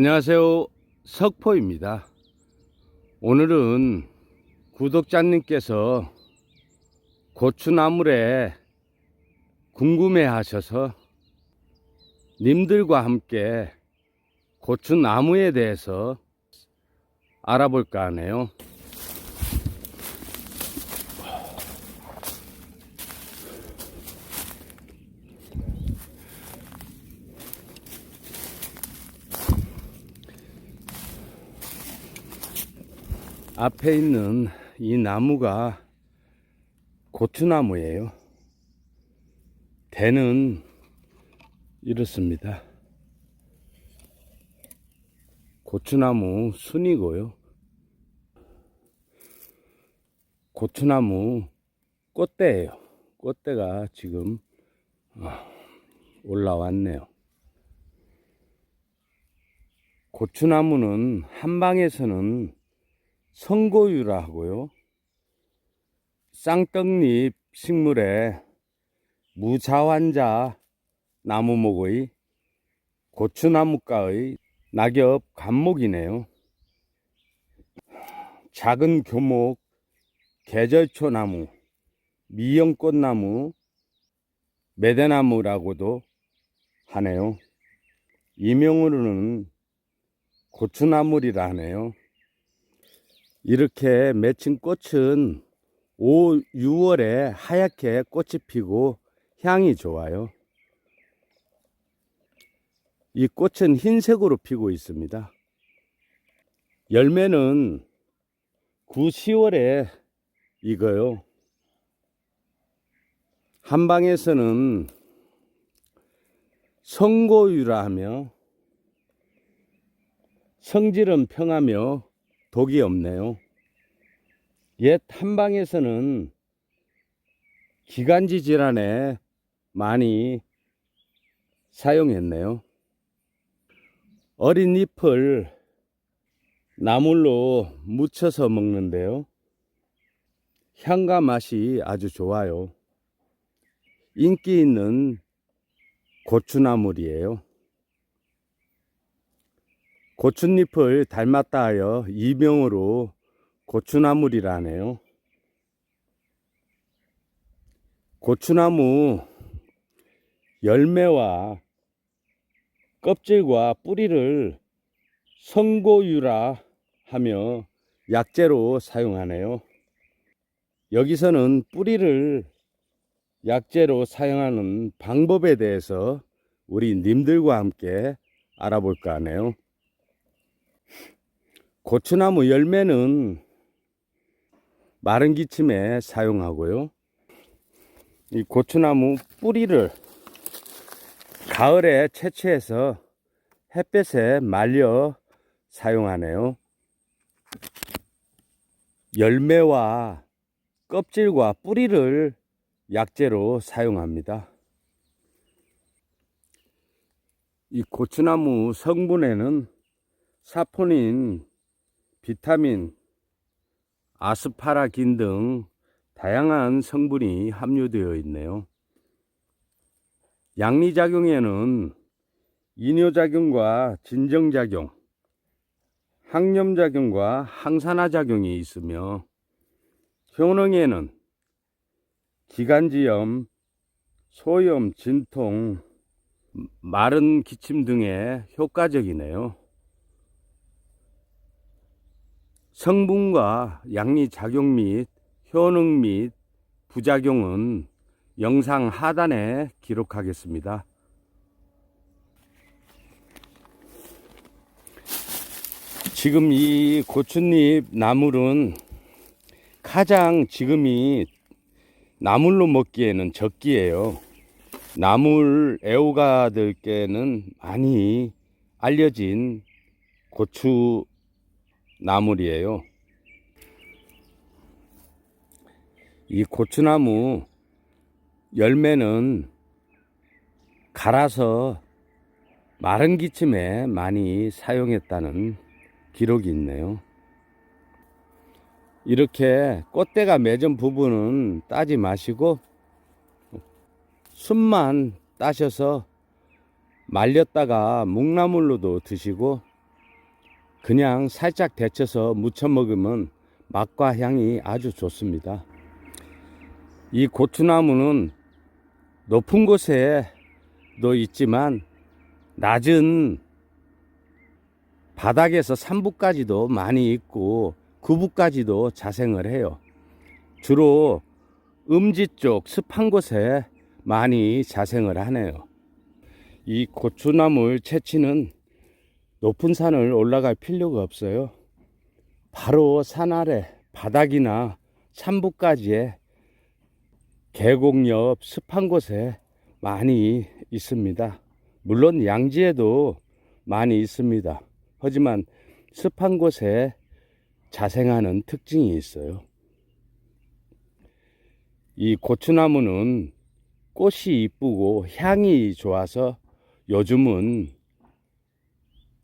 안녕하세요. 석포입니다. 오늘은 구독자님께서 고추나물에 궁금해 하셔서 님들과 함께 고추나무에 대해서 알아볼까 하네요. 앞에 있는 이 나무가 고추나무예요. 대는 이렇습니다. 고추나무 순이고요. 고추나무 꽃대예요. 꽃대가 지금 어, 올라왔네요. 고추나무는 한방에서는 성고유라 하고요. 쌍떡잎 식물의 무자환자 나무목의 고추나무가의 낙엽 감목이네요. 작은 교목, 계절초 나무, 미영꽃나무, 매대나무라고도 하네요. 이명으로는 고추나물이라 하네요. 이렇게 맺힌 꽃은 5, 6월에 하얗게 꽃이 피고 향이 좋아요. 이 꽃은 흰색으로 피고 있습니다. 열매는 9, 10월에 익어요. 한방에서는 성고유라 하며 성질은 평하며 독이 없네요. 옛 한방에서는 기관지 질환에 많이 사용했네요. 어린 잎을 나물로 무쳐서 먹는데요. 향과 맛이 아주 좋아요. 인기 있는 고추나물이에요. 고추잎을 닮았다 하여 이명으로 고추나물이라네요. 고추나무 열매와 껍질과 뿌리를 성고유라 하며 약재로 사용하네요. 여기서는 뿌리를 약재로 사용하는 방법에 대해서 우리 님들과 함께 알아볼까 하네요. 고추나무 열매는 마른 기침에 사용하고요. 이 고추나무 뿌리를 가을에 채취해서 햇볕에 말려 사용하네요. 열매와 껍질과 뿌리를 약재로 사용합니다. 이 고추나무 성분에는 사포닌, 비타민, 아스파라긴 등 다양한 성분이 함유되어 있네요. 양리작용에는 이뇨작용과 진정작용, 항염작용과 항산화작용이 있으며 효능에는 기관지염, 소염, 진통, 마른 기침 등에 효과적이네요. 성분과 양리작용 및 효능 및 부작용은 영상 하단에 기록하겠습니다. 지금 이 고추잎 나물은 가장 지금이 나물로 먹기에는 적기예요. 나물 애호가들께는 많이 알려진 고추 나물이에요. 이 고추나무 열매는 갈아서 마른 기침에 많이 사용했다는 기록이 있네요. 이렇게 꽃대가 맺은 부분은 따지 마시고 순만 따셔서 말렸다가 묵나물로도 드시고 그냥 살짝 데쳐서 무쳐 먹으면 맛과 향이 아주 좋습니다. 이 고추나무는 높은 곳에도 있지만 낮은 바닥에서 산부까지도 많이 있고 구부까지도 자생을 해요. 주로 음지 쪽 습한 곳에 많이 자생을 하네요. 이 고추나물 채취는 높은 산을 올라갈 필요가 없어요. 바로 산 아래 바닥이나 산부까지의 계곡 옆 습한 곳에 많이 있습니다. 물론 양지에도 많이 있습니다. 하지만 습한 곳에 자생하는 특징이 있어요. 이 고추나무는 꽃이 이쁘고 향이 좋아서 요즘은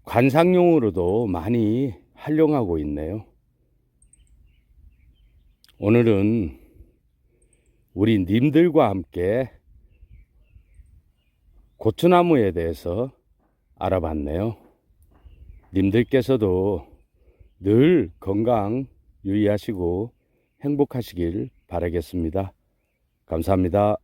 관상용으로도 많이 활용하고 있네요. 오늘은 우리 님들과 함께 고추나무에 대해서 알아봤네요. 님들께서도 늘 건강 유의하시고 행복하시길 바라겠습니다. 감사합니다.